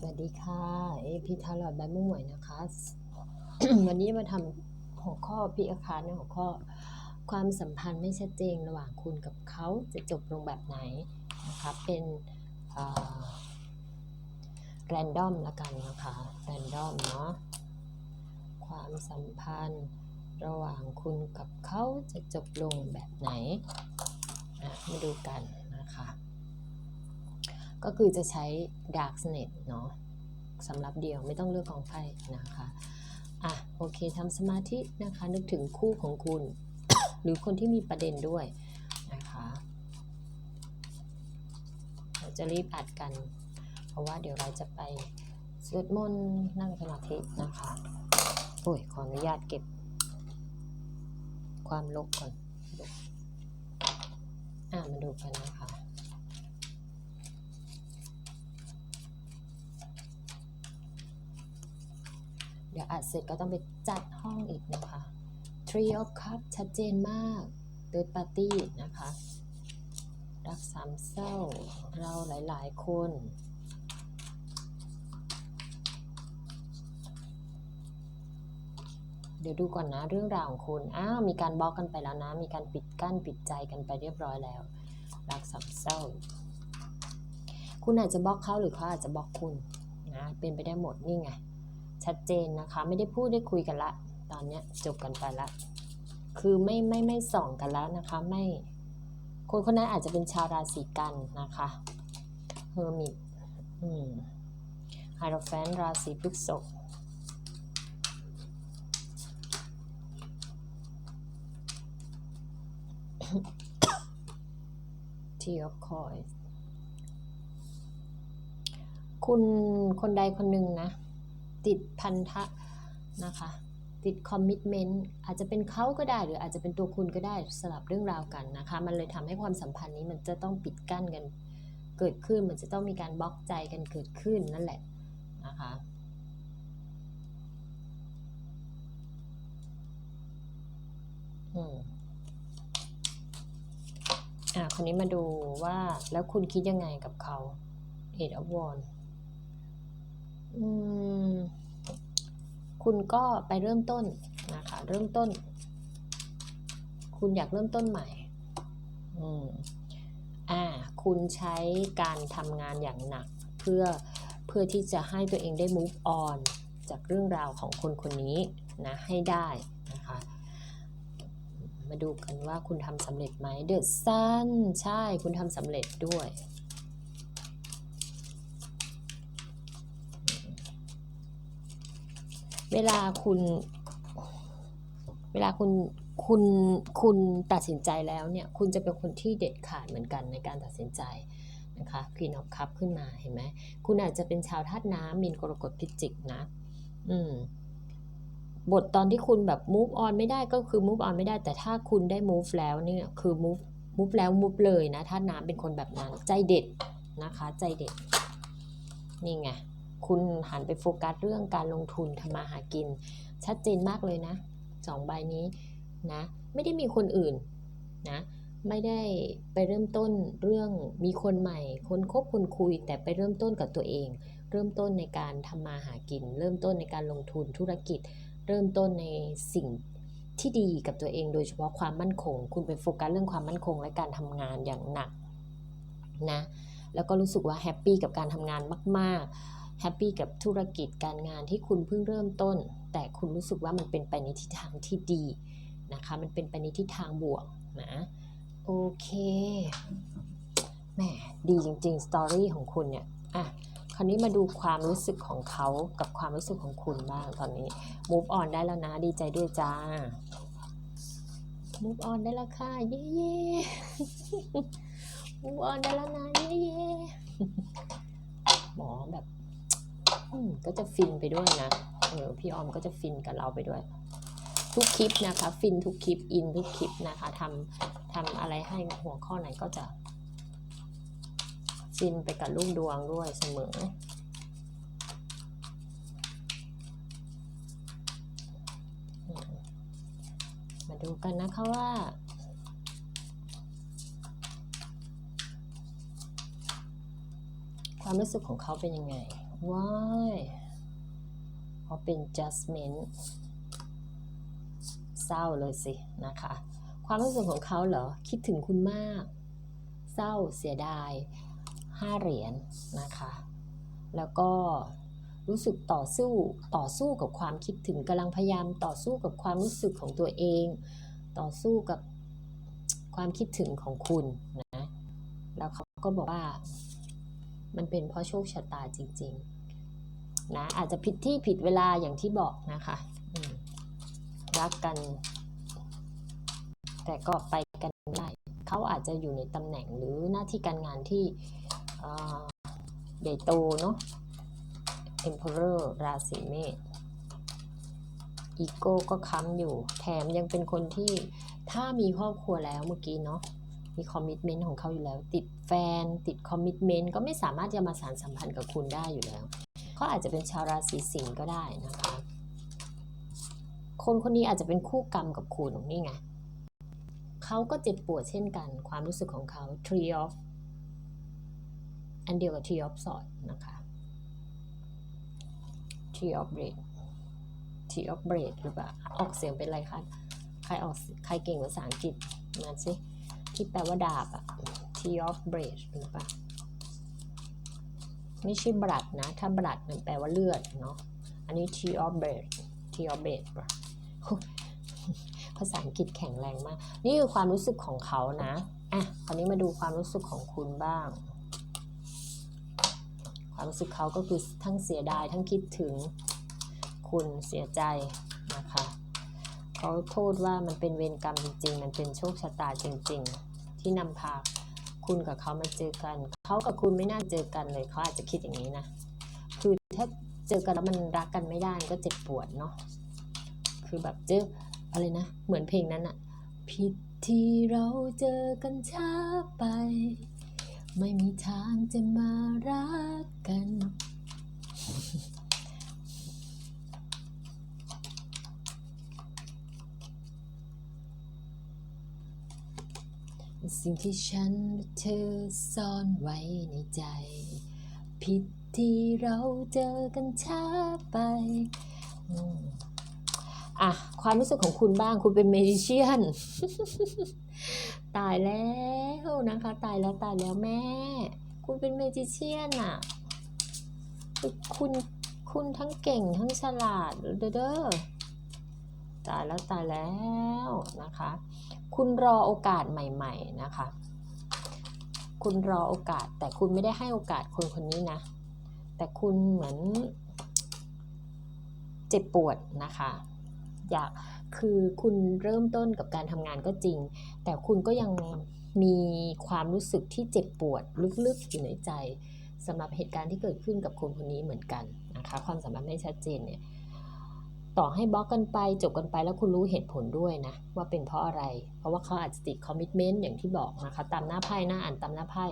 สวัสดีค่ะ เอพีทาร์ลอดใบมุ่งหวยนะคะ วันนี้มาทำหัวข้อพิอาคารในหัวข้อ ความสัมพันธ์ไม่ชัดเจนระหว่างคุณกับเขาจะจบลงแบบไหนนะคะเป็นแรนดอมละกันนะคะแรนดอมเนาะความสัมพันธ์ระหว่างคุณกับเขาจะจบลงแบบไหนมาดูกันนะคะ ก็คือจะใช้ Dark Snake เนาะสำหรับเดียวไม่ต้องเลือกกองไพ่นะคะอะโอเคทำสมาธินะคะ นึกถึงคู่ของคุณ หรือคนที่มีประเด็นด้วยนะคะเราจะรีบอัดกัน เพราะว่าเดี๋ยวเราจะไปสวดมนต์นั่งสมาธินะคะโอ้ยขออนุญาตเก็บ ความลบก่อนอะมาดูกันนะคะ ดี๋ยวอัดเสร็จก็ต้องไปจัดห้องอีกนะคะ Tree of Cup ชัดเจนมาก Third Party นะคะ รักสามเศร้า เราหลายๆ คนเดี๋ยวดูก่อนนะเรื่องราวของคุณ อ้าวมีการบล็อกกันไปแล้วนะ มีการปิดกั้นปิดใจกันไปเรียบร้อยแล้ว รักสามเศร้า คุณอาจจะบล็อกเขาหรือเขาอาจจะบล็อกคุณนะ เป็นไปได้หมดนี่ไง ชัดเจนนะคะ ไม่ได้พูดได้คุยกันละ ตอนเนี้ยจบกันไปละ คือไม่ไม่ไม่ส่องกันแล้วนะคะ ไม่ คนคนนั้นอาจจะเป็นชาวราศีกันนะคะเฮอร์มิตอืมไฮโรแฟนราศีพฤษภทีออฟคอย คุณคนใดคนหนึ่งนะ ติดพันธะนะคะ ติดคอมมิชเมนต์อาจจะเป็นเขาก็ได้หรืออาจจะเป็นตัวคุณก็ได้สลับเรื่องราวกันนะคะ มันเลยทำให้ความสัมพันธ์นี้มันจะต้องปิดกั้นกันเกิดขึ้น มันจะต้องมีการบล็อกใจกันเกิดขึ้นนั่นแหละนะคะอืมอ่าคนนี้มาดูว่าแล้วคุณคิดยังไงกับเขา Eight of Wands อืม คุณก็ไปเริ่มต้นนะคะ เริ่มต้น คุณอยากเริ่มต้นใหม่ อืมอ่า คุณใช้การทำงานอย่างหนัก เพื่อเพื่อที่จะให้ตัวเองได้ move on จากเรื่องราวของคนคนนี้นะให้ได้นะคะ มาดูกันว่าคุณทำสำเร็จไหม The Sun ใช่คุณทำสำเร็จด้วย เวลาคุณ เวลาคุณคุณคุณตัดสินใจแล้วเนี่ย คุณจะเป็นคนที่เด็ดขาดเหมือนกันในการตัดสินใจนะคะ Queen of Cup ขึ้นมาเห็นไหมคุณอาจจะเป็นชาวธาตุน้ำมินกรกฎพิจิกนะอืมบทตอนที่คุณแบบ move on ไม่ได้ก็คือ move on ไม่ได้ แต่ถ้าคุณได้ move แล้วเนี่ยคือ move move แล้ว move เลยนะธาตุน้ำเป็นคนแบบนั้นใจเด็ดนะคะ ใจเด็ดนี่ไง คุณหันไปโฟกัสเรื่องการลงทุนทำมาหากิน ชัดเจนมากเลยนะสองใบนี้นะไม่ได้มีคนอื่นนะไม่ได้ไปเริ่มต้นเรื่องมีคนใหม่ คนคบคนคุย แต่ไปเริ่มต้นกับตัวเอง เริ่มต้นในการทำมาหากิน เริ่มต้นในการลงทุนธุรกิจ เริ่มต้นในสิ่งที่ดีกับตัวเอง โดยเฉพาะความมั่นคง คุณไปโฟกัสเรื่องความมั่นคงและการทำงานอย่างหนักนะแล้วก็รู้สึกว่าแฮปปี้กับการทำงานมาก ๆ แฮปปี้กับธุรกิจการงานที่คุณเพิ่งเริ่มต้น แต่คุณรู้สึกว่ามันเป็นไปในทิศทางที่ดีนะคะ มันเป็นไปในทิศทางบวกนะโอเคแหมดีจริงๆสตอรี่ของคุณเนี่ยอะคราวนี้มาดูความรู้สึกของเขากับความรู้สึกของคุณบ้างตอนนี้ move on ได้แล้วนะดีใจด้วยจ้า move on ได้แล้วค่ะเย้เย้ move on ได้แล้วนะเย้เย้หมอแบบ ก็จะฟินไปด้วยนะเออพี่ออมก็จะฟินกับเราไปด้วย ทุกคลิปนะคะ ฟินทุกคลิปอินทุกคลิปนะคะทำทำอะไรให้หัวข้อไหนก็จะฟินไปกับลูกดวงด้วยเสมอมาดูกันนะคะว่าความรู้สึกของเขาเป็นยังไง ว้ายเพราะเป็น judgment เศร้าเลยสินะคะ ความรู้สึกของเขาเหรอ คิดถึงคุณมาก เศร้าเสียดายห้าเหรียญนะคะ แล้วก็รู้สึกต่อสู้ต่อสู้กับความคิดถึงกำลังพยายามต่อสู้กับความรู้สึกของตัวเอง ต่อสู้กับความคิดถึงของคุณนะ แล้วเขาก็บอกว่า มันเป็นเพราะโชคชะตาจริงๆนะอาจจะผิดที่ผิดเวลาอย่างที่บอกนะคะรักกัน แต่ก็ไปกันได้ เขาอาจจะอยู่ในตำแหน่งหรือหน้าที่การงานที่ใหญ่โตเนาะ Emperor ราศีเมษอีโก้ก็ค้ำอยู่ แถมยังเป็นคนที่ถ้ามีครอบครัวแล้วเมื่อกี้เนาะ มีคอมมิชเมนต์ของเขาอยู่แล้ว ติดแฟน ติดคอมมิชเมนต์ก็ไม่สามารถจะมาสานสัมพันธ์กับคุณได้อยู่แล้วเขาอาจจะเป็นชาวราศีสิงห์ก็ได้นะคะ คนคนนี้อาจจะเป็นคู่กรรมกับคุณนี่ไงเขาก็เจ็บปวดเช่นกัน ความรู้สึกของเขา Tree of อันเดียวกับ Tree of Sword นะคะ Tree of Blade Tree of Blade หรือเปล่าออกเสียงเป็นอะไรคะใครออกใครเก่งภาษาอังกฤษมาสิ ที่แปลว่าดาบอะ t of Blade หรือปล่าไม่ใช่บลัดนะ ถ้าบลัดมันแปลว่าเลือดเนาะ อันนี้ t of Blade t of Blade ปะภาษาอังกฤษแข็งแรงมาก นี่คือความรู้สึกของเขานะ อะ คราวนี้มาดูความรู้สึกของคุณบ้าง ความรู้สึกเขาก็คือทั้งเสียดายทั้งคิดถึง คุณเสียใจนะคะ เขาโทษว่ามันเป็นเวรกรรมจริง ๆ มันเป็นโชคชะตาจริง ๆ ที่นำพาคุณกับเขามาเจอกัน เขากับคุณไม่น่าเจอกันเลย เขาอาจจะคิดอย่างนี้นะ คือถ้าเจอกันแล้วมันรักกันไม่ได้ก็เจ็บปวดเนาะ คือแบบเจออะไรนะ เหมือนเพลงนั้นอะผิดที่เราเจอกันช้าไป ไม่มีทางจะมารักกัน สิ่งที่ฉันและเธอซ่อนไว้ในใจ ผิดที่เราเจอกันช้าไปอะ ความรู้สึกของคุณบ้างคุณเป็นเมจิเชียน ตายแล้วนะคะ ตายแล้วตายแล้วแม่ คุณเป็นเมจิเชียนอะคุณคุณทั้งเก่งทั้งฉลาดเด้อเด้อตายแล้วตายแล้วนะคะ คุณรอโอกาสใหม่ ๆนะคะ คุณรอโอกาสแต่คุณไม่ได้ให้โอกาสคนคนนี้นะ แต่คุณเหมือนเจ็บปวดนะคะ อยากคือคุณเริ่มต้นกับการทำงานก็จริง แต่คุณก็ยังมีความรู้สึกที่เจ็บปวดลึกๆอยู่ในใจสำหรับเหตุการณ์ที่เกิดขึ้นกับคนคนนี้เหมือนกันนะคะ ความสัมพันธ์ไม่ชัดเจนเนี่ย ต่อให้บล็อกกันไปจบกันไปแล้วคุณรู้เหตุผลด้วยนะ ว่าเป็นเพราะอะไร เพราะว่าเขาอาจจะติดคอมมิชเมนต์อย่างที่บอกนะคะ ตามหน้าไพ่หน้าอ่านตามหน้าไพ่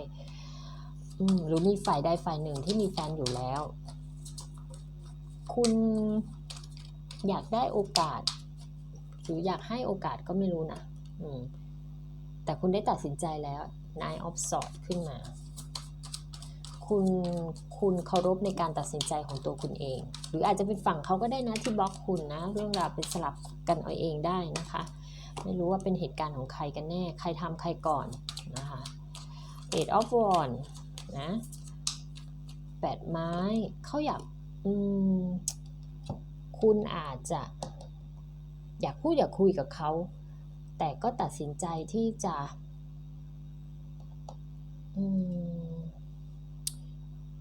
หรือมีฝ่ายใดฝ่ายหนึ่งที่มีแฟนอยู่แล้ว คุณอยากได้โอกาส หรืออยากให้โอกาสก็ไม่รู้นะแต่คุณได้ตัดสินใจแล้ว Nine of Swords ขึ้นมา คุณคุณเคารพในการตัดสินใจของตัวคุณเอง หรืออาจจะเป็นฝั่งเขาก็ได้นะที่บล็อกคุณนะ เรื่องราวเป็นสลับกันเอาเองได้นะคะ ไม่รู้ว่าเป็นเหตุการณ์ของใครกันแน่ ใครทำใครก่อนนะคะ Eight of Wands นะแปดไม้เขาอยากอืมคุณอาจจะอยากพูดอยากคุยกับเขา แต่ก็ตัดสินใจที่จะ อืม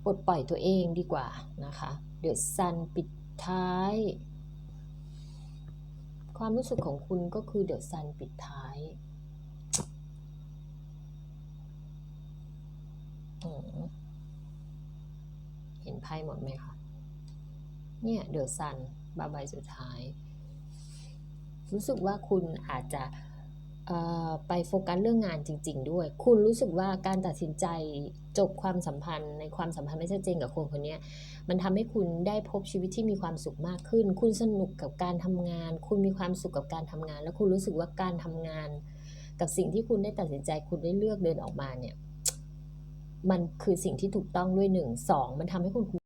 ปลดปล่อยตัวเองดีกว่านะคะเดือดซันปิดท้าย ความรู้สึกของคุณก็คือเดือดซันปิดท้ายเห็นไพ่หมดไหมคะ เนี่ยเดือดซันบาใบสุดท้าย รู้สึกว่าคุณอาจจะ ไปโฟกัสเรื่องงานจริง ๆ ด้วย คุณรู้สึกว่าการตัดสินใจจบความสัมพันธ์ในความสัมพันธ์ไม่ชัดเจนกับคนคนนี้มันทำให้คุณได้พบชีวิตที่มีความสุขมากขึ้น คุณสนุกกับการทำงาน คุณมีความสุขกับการทำงาน แล้วคุณรู้สึกว่าการทำงาน กับสิ่งที่คุณได้ตัดสินใจคุณได้เลือกเดินออกมาเนี่ย มันคือสิ่งที่ถูกต้องด้วยหนึ่งสองมันทำให้คุณ